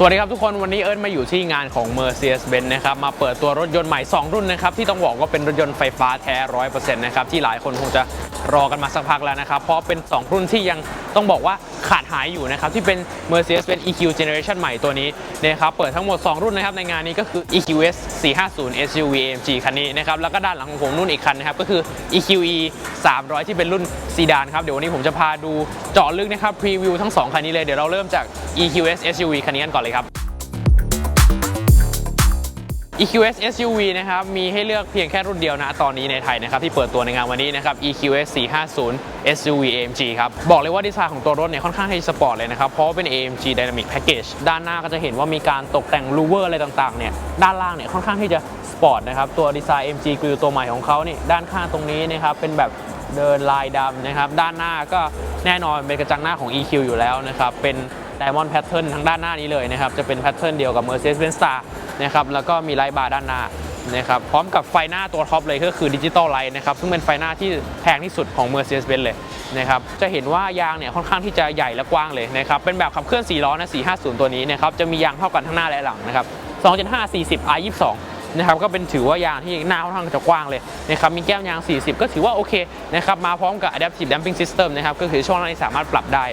สวัสดีครับทุกคนวันนี้เอิร์ธมาอยู่ที่งานของ Mercedes-Benz นะครับมาเปิดตัวรถยนต์ใหม่ 2 รุ่นนะครับที่ต้องบอกว่าเป็นรถยนต์ไฟฟ้าแท้ 100%นะครับที่หลายคนคงจะ รอกันมาสักพักแล้วนะครับ เพราะเป็น 2 รุ่นที่ยังต้องบอกว่าขาดหายอยู่นะครับ ที่เป็น Mercedes-Benz EQ Generation ใหม่ตัวนี้นะครับเปิดทั้งหมด 2 รุ่นนะครับในงานนี้ก็คือ EQS 450 SUV AMG คันนี้นะครับแล้วก็ด้านหลังของผมนู่นอีกคันนะครับก็คือ EQE 300 ที่เป็นรุ่นซีดานครับเดี๋ยววันนี้ผมจะพาดูเจาะลึกนะครับพรีวิวทั้งสองคันนี้เลยเดี๋ยวเราเริ่มจาก EQS SUV คันนี้กันก่อนเลยครับ EQS SUV นะครับ มีให้เลือกเพียงแค่รุ่นเดียวนะตอนนี้ในไทยนะครับ ที่เปิดตัวในงานวันนี้นะครับ EQS 450 SUV AMG ครับ บอกเลยว่าดีไซน์ของตัวรถเนี่ยค่อนข้างที่สปอร์ตเลยนะครับ เพราะเป็น AMG Dynamic Package ด้านหน้าก็จะเห็นว่ามีการตกแต่งลูเวอร์อะไรต่างๆเนี่ยด้านล่างเนี่ยค่อนข้างที่จะสปอร์ตนะครับตัวดีไซน์ AMG Grill ตัวใหม่ของเขานี่ด้านข้างตรงนี้นะครับเป็นแบบเดินลายดำนะครับด้านหน้าก็แน่นอนเป็นกระจังหน้าของ EQ อยู่แล้วนะครับเป็น Diamond Pattern ทั้งด้านหน้านี้เลยนะครับจะเป็นแพทเทิร์นเดียวกับ Mercedes-Benz Star นะครับแล้วก็มีไลท์บาร์ด้านหน้านะครับพร้อมกับไฟหน้าตัวท็อปเลยก็คือดิจิตอลไลท์นะครับซึ่งเป็นไฟหน้าที่แพงที่สุดของ Mercedes-Benz เลยนะครับจะเห็นว่ายางเนี่ยค่อนข้างที่จะใหญ่และกว้างเลยนะครับเป็นแบบขับเคลื่อน4ล้อนะ450 ตัวนี้นะครับจะมียางเท่ากันทั้งหน้าและหลังนะครับ2.5 40 R 22 นะครับก็เป็นถือว่ายางที่หน้าค่อนข้างจะกว้างเลยนะครับมีแก้มยาง 40 ก็ถือว่าโอเคนะครับมาพร้อมกับ Adaptive Damping System นะครับก็คือช่วงล่างที่สามารถปรับได้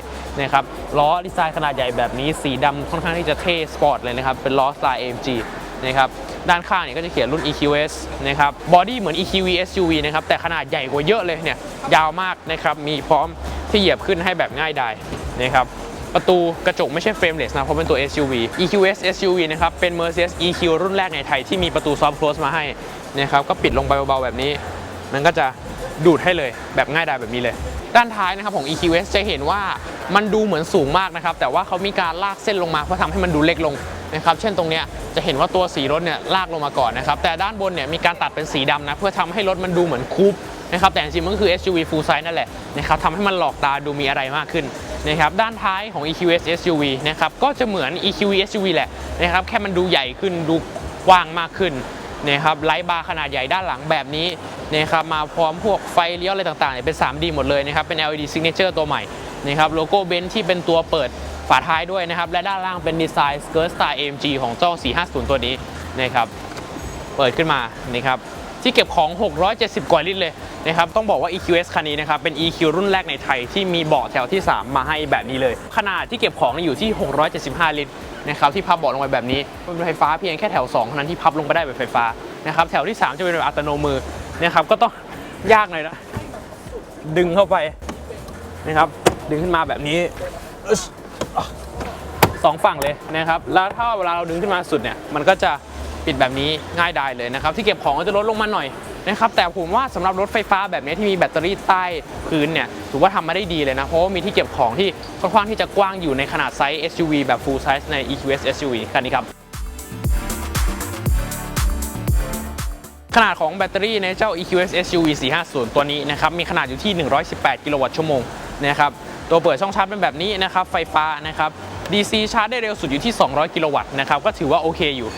นะครับล้อดีไซน์ขนาดใหญ่แบบนี้สีดำค่อนข้างที่จะเท่สปอร์ตเลยนะครับเป็นล้อสไตล์ AMG นะครับด้านข้างเนี่ยก็จะเขียนรุ่น EQS นะครับบอดี้เหมือน EQV SUV นะครับแต่ขนาดใหญ่กว่าเยอะเลยเนี่ยยาวมากนะครับมีพร้อมที่เหยียบขึ้นให้แบบง่ายดายนะครับ ประตูกระจกไม่ใช่เฟรมเลสนะเพราะเป็นตัว SUV EQS SUV นะครับ เป็น Mercedes EQ รุ่นแรกในไทยที่มีประตูซอฟต์ close มาให้นะครับก็ปิดลงไปเบาๆแบบนี้ มันก็จะดูดให้เลยแบบง่ายดายแบบนี้เลย ด้านท้ายนะครับของ EQS จะเห็นว่ามันดูเหมือนสูงมากนะครับ แต่ว่าเขามีการลากเส้นลงมาเพื่อทำให้มันดูเล็กลงนะครับเช่นตรงเนี้ยจะเห็นว่าตัวสีรถเนี่ยลากลงมาก่อนนะครับแต่ด้านบนเนี่ยมีการตัดเป็นสีดำนะเพื่อทำให้รถมันดูเหมือนคูป นะครับแต่จริงๆมันก็คือ SUV full size นั่นแหละนะครับทำให้มันหลอกตาดูมีอะไรมากขึ้นนะครับด้านท้ายของ EQS SUV นะครับก็จะเหมือน EQV SUV แหละนะครับแค่มันดูใหญ่ขึ้นดูกว้างมากขึ้นนะครับไลท์บาร์ขนาดใหญ่ด้านหลังแบบนี้นะครับมาพร้อมพวกไฟเลี้ยวอะไรต่างๆเนี่ยเป็น 3D หมดเลยนะครับเป็น LED signature ตัวใหม่นะครับโลโก้เบนซ์ที่เป็นตัวเปิดฝาท้ายด้วยนะครับ และด้านล่างเป็นดีไซน์ Skirt Style AMG ของเจ้า450 ตัวนี้นะครับ เปิดขึ้นมานะครับ ที่เก็บของ 670 กว่าลิตรเลยนะครับต้องบอกว่า EQS คันนี้นะครับเป็น EQ รุ่นแรกในไทยที่มีเบาะแถวที่ 3 มาให้แบบนี้เลย ขนาดที่เก็บของอยู่ที่ 675 ลิตรนะครับที่พับเบาะลงไปแบบนี้เป็นไฟฟ้าเพียงแค่แถว2เท่านั้นที่พับลงไปได้แบบไฟฟ้านะครับแถวที่ 3 จะเป็นแบบอัตโนมือนะครับก็ต้องยากหน่อยนะดึงเข้าไปนะครับดึงขึ้นมาแบบนี้อึ๊สอะสองฝั่งเลยนะครับแล้วถ้าเวลาเราดึงขึ้นมาสุดเนี่ยมันก็จะ ปิดแบบนี้ง่ายดายเลยนะครับที่เก็บของก็จะลดลงมาหน่อยนะครับแต่ผมว่าสำหรับรถไฟฟ้าแบบนี้ที่มีแบตเตอรี่ใต้พื้นเนี่ยถือว่าทำมาได้ดีเลยนะเพราะว่ามีที่เก็บของที่ค่อนข้างที่จะกว้างอยู่ในขนาดไซส์ SUV แบบ full size ใน EQS SUV คันนี้ครับขนาดของแบตเตอรี่ในเจ้า EQS SUV 450 ตัวนี้นะครับมีขนาดอยู่ที่ 118 กิโลวัตต์ชั่วโมงนะครับตัวเปิดช่องชาร์จเป็นแบบนี้นะครับไฟฟ้านะครับ DC ชาร์จได้เร็วสุดอยู่ที่ 200 กิโลวัตต์นะครับ ก็ถือว่าโอเคอยู่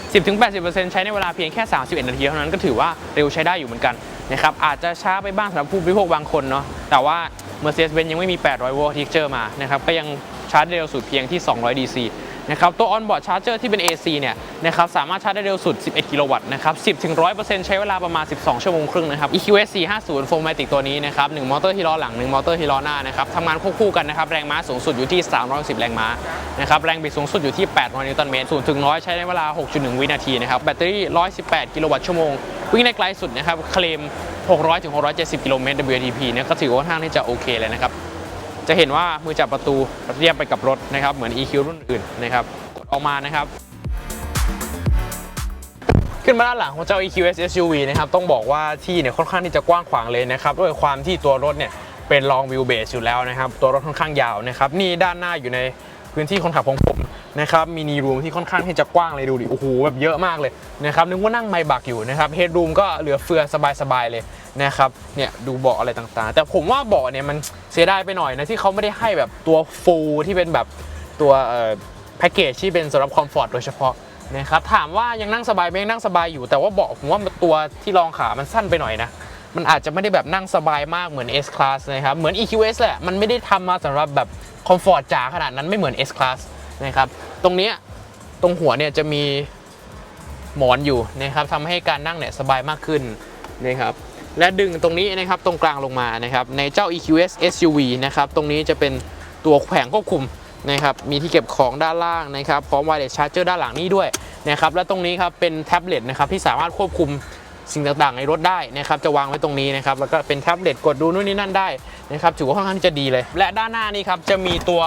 10-80%ใช้ในเวลาเพียงแค่ 31 นาทีเท่านั้นก็ถือว่าเร็วใช้ได้อยู่เหมือนกันนะครับ อาจจะช้าไปบ้างสำหรับผู้บริโภคบางคนเนาะ แต่ว่า Mercedes-Benz ยังไม่มี 800 โวลต์ทิกเจอร์มานะครับ ก็ยังชาร์จได้เร็วสุดเพียงที่ 200 DC นะครับตัว on-board charger ที่เป็น AC เนี่ยนะครับสามารถชาร์จได้เร็วสุด 11 กิโลวัตต์นะครับ 10-100%ใช้เวลาประมาณ 12 ชั่วโมงครึ่งนะครับ EQS 450 4matic ตัวนี้นะครับ1มอเตอร์ที่ล้อหลัง 1 มอเตอร์ที่ล้อหน้านะครับทำงานควบคู่กันนะครับแรงม้าสูงสุดอยู่ที่ 310 แรงม้านะครับแรงบิดสูงสุดอยู่ที่ 800 นิวตันเมตร0ถึง100ใช้ในเวลา 6.1 วินาทีนะครับแบตเตอรี่ 118 กิโลวัตต์ชั่วโมงวิ่งได้ไกลสุดนะครับเคลม 600-670 กิโลเมตร WLTP เนี่ยก็ถือว่าค่อนข้างที่จะโอเคเลยนะครับ จะเห็นว่ามือจับประตูเรียบไปกับรถนะครับ เหมือน EQ รุ่นอื่นนะครับ กดออกมานะครับ ขึ้นมาด้านหลังของเจ้า EQS SUV นะครับ ต้องบอกว่าที่เนี่ยค่อนข้างที่จะกว้างขวางเลยนะครับ ด้วยความที่ตัวรถเนี่ยเป็น long wheel base อยู่แล้วนะครับ ตัวรถค่อนข้างยาวนะครับ นี่ด้านหน้าอยู่ใน พื้นที่คนขับของผมนะครับมินิรูมที่ค่อนข้างที่จะกว้างเลยดูดิโอ้โหแบบเยอะมากเลยนะครับนึกว่านั่งไมบักอยู่นะครับเฮดรูมก็เหลือเฟือสบายๆเลยนะครับเนี่ยดูเบาะอะไรต่างๆ แต่ผมว่าเบาะเนี่ยมันเสียดายไปหน่อยนะที่เขาไม่ได้ให้แบบตัวฟูลที่เป็นแบบตัวเอ่อแพ็กเกจที่เป็นสำหรับคอมฟอร์ตโดยเฉพาะนะครับถามว่ายังนั่งสบายไหมยังนั่งสบายอยู่แต่ว่าเบาะผมว่าตัวที่รองขามันสั้นไปหน่อยนะ มันอาจจะไม่ได้แบบนั่งสบายมากเหมือน S Class นะครับ เหมือน EQS แหละ มันไม่ได้ทำมาสำหรับแบบคอมฟอร์ตจ๋าขนาดนั้นไม่เหมือน S Class นะครับ ตรงนี้ตรงหัวเนี่ยจะมีหมอนอยู่นะครับทำให้การนั่งเนี่ยสบายมากขึ้นนะครับและดึงตรงนี้นะครับตรงกลางลงมานะครับในเจ้า EQS SUV นะครับตรงนี้จะเป็นตัวแผงควบคุมนะครับมีที่เก็บของด้านล่างนะครับพร้อม wireless charger ด้านหลังนี้ด้วยนะครับและตรงนี้ครับเป็นแท็บเล็ตนะครับที่สามารถควบคุม สิ่งต่างๆในรถได้นะครับจะวางไว้ตรงนี้นะครับแล้วก็เป็นแท็บเล็ตกดดูนู่นนี่นั่นได้นะครับถือว่าค่อนข้างจะดีเลย และด้านหน้านี้ครับจะมีตัว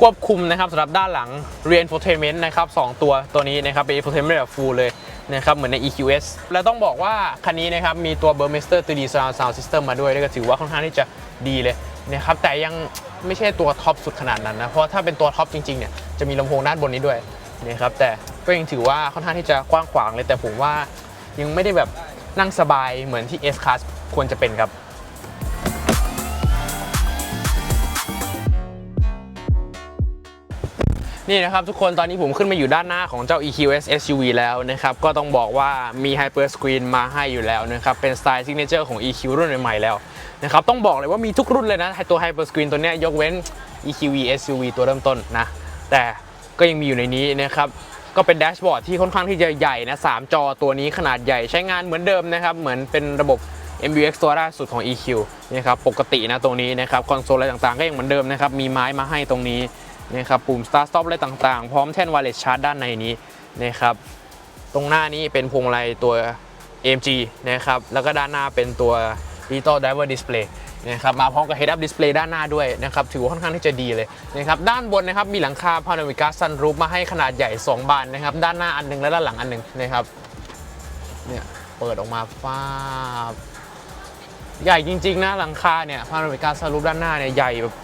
ควบคุมนะครับสำหรับด้านหลัง Rear Infotainment นะครับสองตัวตัวนี้นะครับเป็น Infotainment แบบ full เลยนะครับเหมือนใน EQS และต้องบอกว่าคันนี้นะครับมีตัว Burmester 3D Surround Sound System มาด้วยแล้วก็ถือว่าค่อนข้างที่จะดีเลยนะครับแต่ยังไม่ใช่ตัวท็อปสุดขนาดนั้นนะเพราะถ้าเป็นตัวท็อปจริงๆเนี่ยจะมีลำโพงด้านบนนี้ด้วยนะครับแต่ก็ยังถือว่าค่อนข้างที่จะกว้างขวางเลยแต่ผมว่ายังไม่ได้แบบ นั่งสบายเหมือนที่ S Class ควรจะเป็นครับนี่นะครับทุกคนตอนนี้ผมขึ้นมาอยู่ด้านหน้าของเจ้า EQS SUV แล้วนะครับก็ต้องบอกว่ามี Hyper Screen มาให้อยู่แล้วนะครับเป็นสไตล์ Signature ของ EQ รุ่นใหม่ๆแล้วนะครับต้องบอกเลยว่ามีทุกรุ่นเลยนะตัว Hyper Screen ตัวนี้ยยกเว้น EQV SUV ตัวเริ่มต้นนะแต่ก็ยังมีอยู่ในนี้นะครับ ก็เป็นแดชบอร์ดที่ค่อนข้างที่จะใหญ่นะ3จอตัวนี้ขนาดใหญ่ใช้งานเหมือนเดิมนะครับ เหมือนเป็นระบบ MBX ตัวล่าสุดของ EQ นะครับปกตินะตรงนี้นะครับคอนโซลอะไรต่างๆ ก็ยังเหมือนเดิมนะครับ มีไม้มาให้ตรงนี้นะครับปุ่ม start stop อะไรต่างๆ พร้อมแท่น wireless charge ด้านในนี้นะครับตรงหน้านี้เป็นพวงมาลัยตัว AMG นะครับแล้วก็ด้านหน้าเป็นตัว digital driver display นะครับมาพร้อมกับ head up display ด้านหน้าด้วยนะครับถือว่าค่อนข้างที่จะดีเลยนะครับด้านบนนะครับมีหลังคา panoramic glass sunroof มาให้ขนาดใหญ่ 2 บานนะครับด้านหน้าอันหนึงและด้านหลังอันหนึงนะครับเนี่ยเปิดออกมาฟ้าใหญ่จริงๆนะหลังคาเนี่ย panoramic glass sunroof ด้านหน้าเนี่ยใหญ่แบบ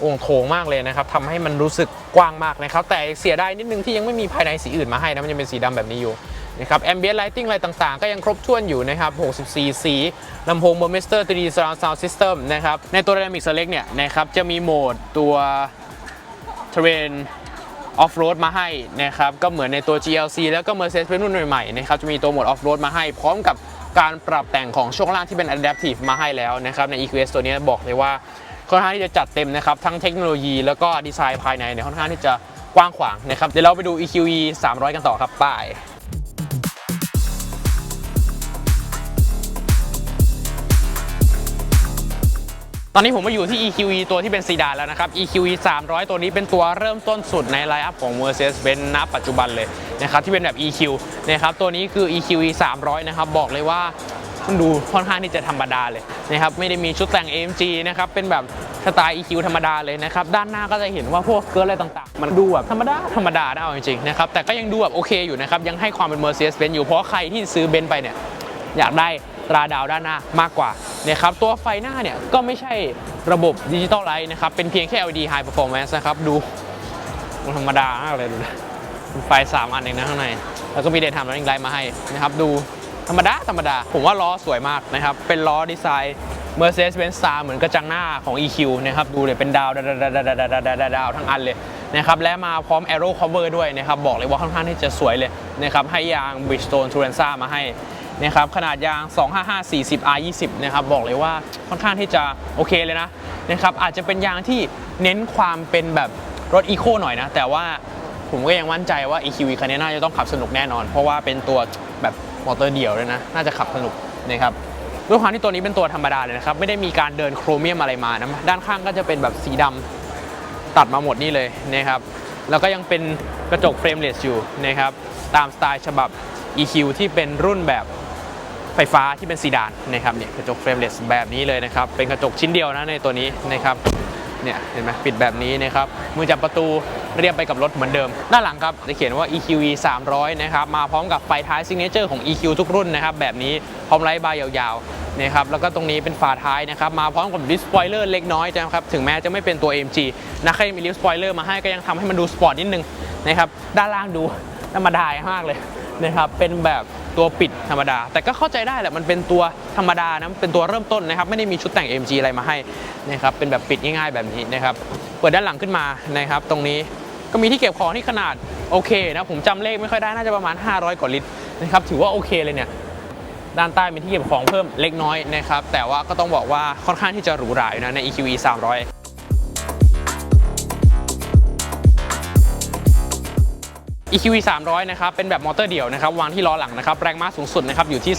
โอ่งโถงมากเลยนะครับทำให้มันรู้สึกกว้างมากนะครับแต่เสียดายนิดนึงที่ยังไม่มีภายในสีอื่นมาให้นะมันยังเป็นสีดำแบบนี้อยู่ นะครับแอมเบียนไลทิงอะไรต่างๆ ก็ยังครบถ้วนอยู่นะครับ64 สีลำโพง b u r m e s t e r 3D Surround Sound System นะครับ ในตัว Dynamic Select เนี่ยนะครับจะมีโหมดตัว Terrain Off Road มาให้นะครับก็เหมือนในตัว GLC แล้วก็ Mercedes เป็นรุ่นใหม่ๆนะครับจะมีตัวโหมด Off Road มาให้ พร้อมกับการปรับแต่งของช่วงล่างที่เป็น Adaptive มาให้แล้วนะครับใน EQS ตัวนี้บอกเลยว่าค่อนข้างที่จะจัดเต็มนะครับทั้งเทคโนโลยีแล้วก็ดีไซน์ภายในเนี่ยค่อนข้างที่จะกว้างขวางนะครับเดี๋ยวเราไปดู EQE 300 กันต่อครับไป้ ตอนนี้ผมมาอยู่ที่ EQE ตัวที่เป็นซีดานแล้วนะครับ EQE 300 ตัวนี้เป็นตัวเริ่มต้นสุดในไลน์อัพของ Mercedes-Benz ณปัจจุบันเลยนะครับที่เป็นแบบ EQ นะครับตัวนี้คือ EQE 300 นะครับบอกเลยว่ามันดูค่อนข้างที่จะธรรมดาเลยนะครับไม่ได้มีชุดแต่ง AMG นะครับเป็นแบบสไตล์ EQ ธรรมดาเลยนะครับด้านหน้าก็จะเห็นว่าพวกเกิร์อะไรต่างๆ มันดูแบบธรรมดาธรรมดาได้เอาจริงๆนะครับแต่ก็ยังดูแบบโอเคอยู่นะครับยังให้ความเป็น Mercedes-Benz อยู่เพราะใครที่ซื้อเบนซ์ไปเนี่ยอยากได้ ตราดาวด้านหน้ามากกว่านะครับตัวไฟหน้าเนี่ยก็ไม่ใช่ระบบดิจิตอลไลท์นะครับเป็นเพียงแค่ LED High Performance นะครับดูธรรมดามากเลยดูนะไฟ 3 อันเองนะข้างใน แล้วก็มีเดทามแล้วอีกไลท์มาให้นะครับดูธรรมดา ธรรมดา ผมว่าล้อสวยมากนะครับ เป็นล้อดีไซน์ Mercedes-Benz Star เหมือนกระจังหน้าของ EQ นะครับ ดูเลยเป็นดาวดาวดาวดาวดาวดาวดาวทั้งอันเลยนะครับ และมาพร้อม Aero Cover ด้วยนะครับ บอกเลยว่าค่อนข้างที่จะสวยเลยนะครับ ให้ยาง Bridgestone Turanza มาให้ นะครับขนาดยาง 255 40 R 20 นะครับบอกเลยว่าค่อนข้างที่จะโอเคเลยนะนะครับอาจจะเป็นยางที่เน้นความเป็นแบบรถอีโคหน่อยนะ แต่ว่าผมก็ยังมั่นใจว่า EQV คันนี้น่าจะต้องขับสนุกแน่นอน เพราะว่าเป็นตัวแบบมอเตอร์เดี่ยวเลยนะ น่าจะขับสนุกนะครับด้วยความที่ตัวนี้เป็นตัวธรรมดาเลยนะครับ ไม่ได้มีการเดินโครเมียมอะไรมานะด้านข้างก็จะเป็นแบบสีดำตัดมาหมดนี่เลยนะครับ แล้วก็ยังเป็นกระจกเฟรมเลสอยู่นะครับ ตามสไตล์ฉบับ EQ ที่เป็นรุ่นแบบ ไฟฟ้าที่เป็นซีดานนะครับเนี่ยกระจกเฟรมเลสแบบนี้เลยนะครับ เป็นกระจกชิ้นเดียวนะในตัวนี้นะครับเนี่ยเห็นไหมปิดแบบนี้นะครับมือจับประตูเรียบไปกับรถเหมือนเดิม ด้านหลังครับจะเขียนว่า EQE 300 นะครับ มาพร้อมกับไฟท้ายซิงเกิลเจอร์ของ EQ ทุกรุ่นนะครับ แบบนี้พร้อมไลท์บาร์ยาวๆนะครับแล้วก็ตรงนี้เป็นฝาท้ายนะครับ มาพร้อมกับดิสปอยเลอร์เล็กน้อยนะครับ ถึงแม้จะไม่เป็นตัว AMG นะแค่มีดิสปอยเลอร์มาให้ก็ยังทำให้มันดูสปอร์ตนิดนึงนะครับด้านล่างดูธรรมดามากเลยนะครับเป็นแบบ ตัวปิดธรรมดา แต่ก็เข้าใจได้แหละมันเป็นตัวธรรมดานะเป็นตัวเริ่มต้นนะครับไม่ได้มีชุดแต่ง MG อะไรมาให้นะครับเป็นแบบปิดง่ายๆแบบนี้นะครับเปิดด้านหลังขึ้นมานะครับตรงนี้ก็มีที่เก็บของที่ขนาดโอเคนะผมจำเลขไม่ค่อยได้น่าจะประมาณ 500 กว่าลิตรนะครับถือว่าโอเคเลยเนี่ยด้านใต้มีที่เก็บของเพิ่มเล็กน้อยนะครับแต่ว่าก็ต้องบอกว่าค่อนข้างที่จะหรูหราอยู่นะใน EQE 300 EQV 300 นะครับ เป็นแบบมอเตอร์เดี่ยวนะครับ วางที่ล้อหลังนะครับ แรงม้าสูงสุดนะครับ อยู่ที่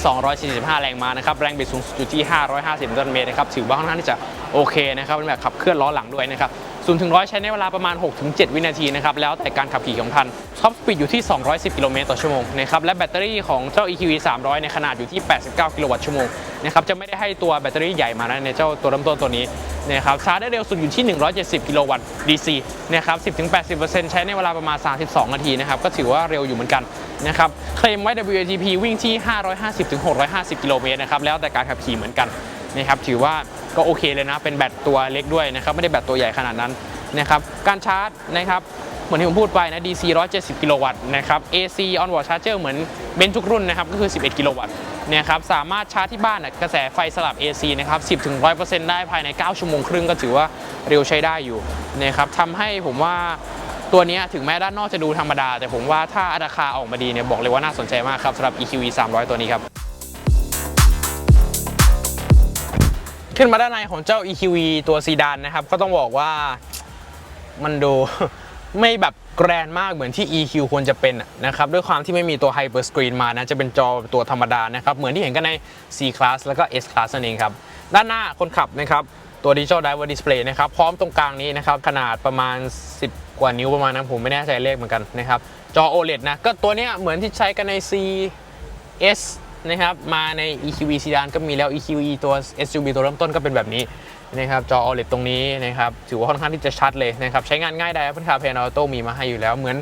245 แรงม้านะครับ แรงบิดสูงสุดอยู่ที่ 550 นิวตันเมตรนะครับ ถือว่าค่อนข้างที่จะ โอเคนะครับเป็นแบบขับเคลื่อนล้อหลังด้วยนะครับศูนย์ถึงร้อยใช้ในเวลาประมาณ 6-7 วินาทีนะครับ แล้วแต่การขับขี่ของท่านท็อปสปีดอยู่ที่ 210 กิโลเมตรต่อชั่วโมงนะครับ และแบตเตอรี่ของเจ้า EQV 300 ในขนาดอยู่ที่ 89 กิโลวัตต์ชั่วโมงนะครับ จะไม่ได้ให้ตัวแบตเตอรี่ใหญ่มานะในเจ้าตัวเริ่มต้นตัวนี้นะครับ ชาร์จได้เร็วสุดอยู่ที่ 170 กิโลวัตต์ DC นะครับ 10-80%ใช้ในเวลาประมาณ 32 นาทีนะครับ ก็ถือว่าเร็วอยู่เหมือนกันนะครับ เคลมไว้ WLTP วิ่งที่ 550-650 กิโลเมตรนะครับ แล้วแต่การขับขี่เหมือนกัน นะครับถือว่าก็โอเคเลยนะ เป็นแบตตัวเล็กด้วยนะครับไม่ได้แบตตัวใหญ่ขนาดนั้นนะครับการชาร์จนะครับเหมือนที่ผมพูดไปนะ DC 170 กิโลวัตต์นะครับ AC onboard charger เหมือนเบนทุกรุ่นนะครับก็คือ 11 กิโลวัตต์นี่ยครับสามารถชาร์จที่บ้านกระแสไฟสลับ AC นะครับ 10-100%ได้ภายใน 9 ชั่วโมงครึ่งก็ถือว่าเร็วใช้ได้อยู่นะครับทำให้ผมว่าตัวนี้ถึงแม้ด้านนอกจะดูธรรมดา แต่ผมว่าถ้าราคาออกมาดีเนี่ยบอกเลยว่าน่าสนใจมากครับสำหรับ EQV 300 ตัวนี้ครับ ขึ้นมาด้านในของเจ้า EQV ตัวซีดานนะครับ ก็ต้องบอกว่ามันดูไม่แบบแกรนมากเหมือนที่ EQ ควรจะเป็นนะครับ ด้วยความที่ไม่มีตัว Hyper Screen มานะ จะเป็นจอตัวธรรมดานะครับ เหมือนที่เห็นกันใน C Class แล้วก็ S Class นั่นเองครับ ด้านหน้าคนขับนะครับตัว Digital Driver Display นะครับ พร้อมตรงกลางนี้นะครับ ขนาดประมาณ 10 กว่านิ้วประมาณนั้นผมไม่แน่ใจเลขเหมือนกันนะครับ จอ OLED นะ ก็ตัวเนี้ยเหมือนที่ใช้กันใน C S นะครับมาใน EQV ซีดานก็มีแล้ว EQV ตัว SUV ตัวเริ่มต้นก็เป็นแบบนี้นะครับจอ OLED ตรงนี้นะครับถือว่าค่อนข้างที่จะชัดเลยนะครับใช้งานง่ายได้ Apple CarPlay and Auto มีมาให้อยู่แล้วเหมือน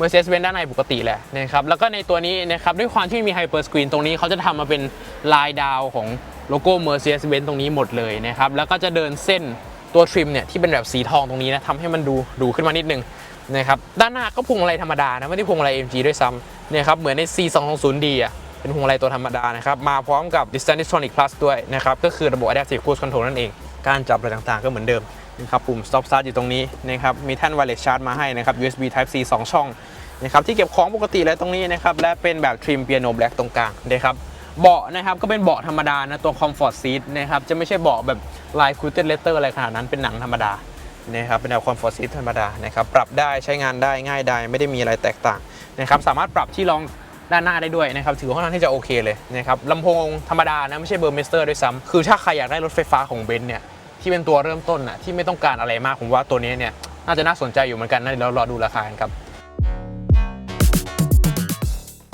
Mercedes-Benz ด้านในปกติแหละนะครับแล้วก็ในตัวนี้นะครับด้วยความที่มี Hyper Screen ตรงนี้เขาจะทำมาเป็นลายดาวของโลโก้ Mercedes-Benz ตรงนี้หมดเลยนะครับแล้วก็จะเดินเส้นตัวทริมเนี่ยที่เป็นแบบสีทองตรงนี้นะทำให้มันดูดูขึ้นมานิดนึงนะครับด้านหน้าก็พวงมาลัยธรรมดานะไม่ได้พวงมาลัย MG ด้วยซ้ำเนี่ยครับเหมือนใน C220D อะ เป็นพวงมาลัยตัวธรรมดานะครับ มาพร้อมกับ Distance Distonic Plus ด้วยนะครับ ก็คือระบบ Adaptive Cruise Control นั่นเอง การจับอะไรต่างๆ ก็เหมือนเดิมนะครับปุ่ม Stop Start อยู่ตรงนี้นะครับ มีแท่น Wireless Charge มาให้นะครับ USB Type C 2 ช่องนะครับที่เก็บของปกติเลยตรงนี้นะครับและเป็นแบบ Trim Piano Black ตรงกลางนะครับเบาะนะครับก็เป็นเบาะธรรมดานะตัว Comfort Seat นะครับจะไม่ใช่เบาะแบบลาย Quilted Leather อะไรขนาดนั้นเป็นหนังธรรมดานะครับเป็นแนว Comfort Seat ธรรมดานะครับปรับได้ใช้งานได้ง่ายได้ไม่ได้มีอะไรแตกต่างนะครับสามารถปรับที่รอง ด้านหน้าได้ด้วยนะครับถือว่าค่อนข้างที่จะโอเคเลยนะครับลำโพงธรรมดานะไม่ใช่เบอร์มิสเตอร์ด้วยซ้ำคือถ้าใครอยากได้รถไฟฟ้าของเบนซ์เนี่ยที่เป็นตัวเริ่มต้นน่ะที่ไม่ต้องการอะไรมากผมว่าตัวนี้เนี่ยน่าจะน่าสนใจอยู่เหมือนกันนะเดี๋ยวเรารอดูราคากันครับ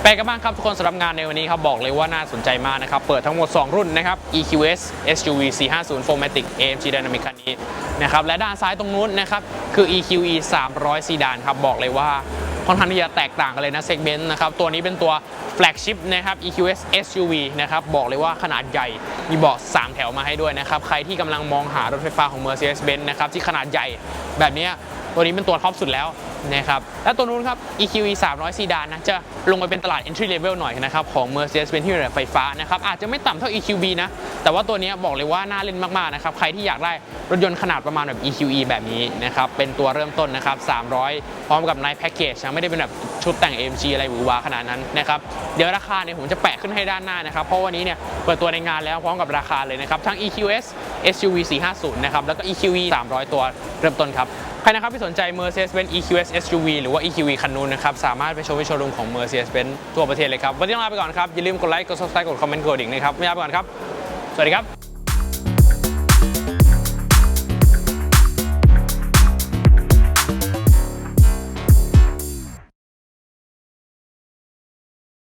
ไปกันบ้างครับทุกคนสำหรับงานในวันนี้ครับบอกเลยว่าน่าสนใจมากนะครับ เปิดทั้งหมด 2 รุ่นนะครับ EQS SUV 450 4matic AMG Dynamic คันนี้นะครับและด้านซ้ายตรงนู้นนะครับคือ EQE 300ซีดานครับบอกเลยว่า ค่อนข้างที่จะแตกต่างกันเลยนะเซกเมนต์นะครับตัวนี้เป็นตัวแฟลกชิพนะครับ EQS SUV นะครับบอกเลยว่าขนาดใหญ่มีเบาะ3 แถวมาให้ด้วยนะครับใครที่กำลังมองหารถไฟฟ้าของ Mercedes-Benz นะครับที่ขนาดใหญ่แบบนี้ตัวนี้เป็นตัวท็อปสุดแล้ว นะครับและตัวนู้นครับ EQE 300ซีดานนะจะลงไปเป็นตลาด entry level หน่อยนะครับของ Mercedes-Benz ที่เป็นไฟฟ้านะครับอาจจะไม่ต่ำเท่า EQB นะ แต่ว่าตัวนี้บอกเลยว่าน่าเล่นมากๆนะครับใครที่อยากได้รถยนต์ขนาดประมาณแบบ EQE แบบนี้นะครับเป็นตัวเริ่มต้นนะครับ300 พร้อมกับในแพ็กเกจนะไม่ได้เป็นแบบ ชุดแต่ง AMG อะไรหวือหวาขนาดนั้นนะครับเดี๋ยวราคาเนี่ยผมจะแปะขึ้นให้ด้านหน้านะครับ เพราะวันนี้เนี่ยเปิดตัวในงานแล้วพร้อมกับราคาเลยนะครับ ทั้ง EQS SUV 450นะครับแล้วก็ EQE 300 ตัวเริ่มต้นครับใครนะครับที่สนใจ Mercedes-Benz EQS SUV หรือว่า EQV คันนู้นนะครับ สามารถไปชมที่โชว์รูมของ Mercedes-Benz ทั่วประเทศเลยครับ วันนี้ลาไปก่อนครับ อย่าลืมกดไลค์ กด subscribe กดคอมเมนต์กดดิ่งนะครับไม่ลาไปก่อนครับ สวัสดีครับ